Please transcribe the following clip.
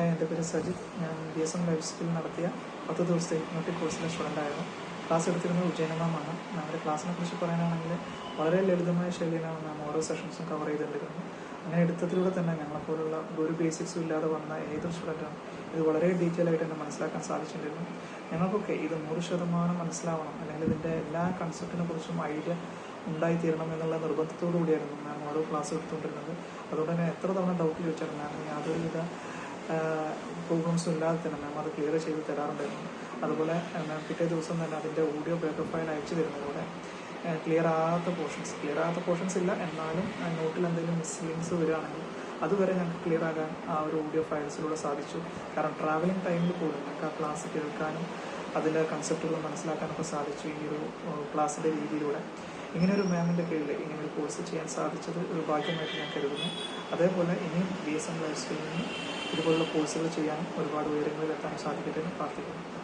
Hi എന്റെ പേര് സജിത് ഞാൻ B S M life skill നടത്തിയ പത്ത് ദിവസത്തെ ഹിപ്നോട്ടിക് കോഴ്സിലെ സ്റ്റുഡന്റ് ആയിരുന്നു. ക്ലാസ് എടുത്തിരുന്നത് ഉജ്ജയനമാണ് നമ്മുടെ ക്ലാസ്സിനെ കുറിച്ച് പറയാനാണെങ്കിൽ വളരെ ലളിതമായ ശൈലിയിലാണ് നാം ഓരോ സെഷൻസും കവർ ചെയ്തിട്ടുണ്ടായിരുന്നത് അങ്ങനെ എടുത്തതിലൂടെ തന്നെ ഞങ്ങളെപ്പോലുള്ള ഒരു ബേസിക്സും ഇല്ലാതെ വന്ന ഏതൊരു സ്റ്റുഡന്റും ഇത് വളരെ ഡീറ്റെയിൽ ആയിട്ട് തന്നെ മനസ്സിലാക്കാൻ സാധിച്ചിട്ടുണ്ടായിരുന്നു. ഞങ്ങൾക്കൊക്കെ ഇത് നൂറ് ശതമാനം മനസ്സിലാവണം. അല്ലെങ്കിൽ ഇതിന്റെ എല്ലാ കൺസെപ്റ്റിനെ കുറിച്ചും ഐഡിയ ഉണ്ടായിത്തീരണം എന്നുള്ള നിർബന്ധത്തോടു കൂടിയായിരുന്നു ഞാൻ ഓരോ ക്ലാസ് എടുത്തുകൊണ്ടിരുന്നത്. അതുകൊണ്ട് തന്നെ എത്ര തവണ ഡൗട്ട് ചോദിച്ചാലും ഞാൻ യാതൊരുവിധ പ്രോബ്ലംസും ഇല്ലാതെ തന്നെ മാം അത് ക്ലിയർ ചെയ്ത് തരാറുണ്ടായിരുന്നു അതുപോലെ മാം പിറ്റേ ദിവസം തന്നെ അതിന്റെ ഓഡിയോ ബേക്കപ്പ് ഫയൽ അയച്ചു തരുന്നതോടെ ക്ലിയർ ആകാത്ത പോർഷൻസ് ക്ലിയർ ആകാത്ത പോർഷൻസ് ഇല്ല. എന്നാലും നോട്ടിൽ എന്തെങ്കിലും മിസ്ലിങ്സ് വരികയാണെങ്കിൽ അതുവരെ ഞങ്ങൾക്ക് ക്ലിയർ ആകാൻ ആ ഒരു ഓഡിയോ ഫയൽസിലൂടെ സാധിച്ചു. കാരണം ട്രാവലിംഗ് ടൈമിൽ പോലും ഞങ്ങൾക്ക് ആ ക്ലാസ് കേൾക്കാനും അതിലെ കൺസെപ്റ്റുകൾ മനസ്സിലാക്കാനൊക്കെ സാധിച്ചു ഈ ഒരു ക്ലാസ്സിന്റെ രീതിയിലൂടെ. ഇങ്ങനെ ഒരു മാമിന്റെ കീഴിൽ ഇങ്ങനെ ഒരു കോഴ്സ് ചെയ്യാൻ സാധിച്ചത് ഒരു ഭാഗ്യമായിട്ട് ഞാൻ കരുതുന്നു. അതേപോലെ ഇനിയും ബി എസ് എം ലൈഫ് സ്കൂളിൽ നിന്ന് ഇതുപോലുള്ള കോഴ്സുകൾ ചെയ്യാനും ഒരുപാട് ഉയരങ്ങളിൽ എത്താനും സാധിക്കട്ടെ എന്ന് പ്രാർത്ഥിക്കുന്നു.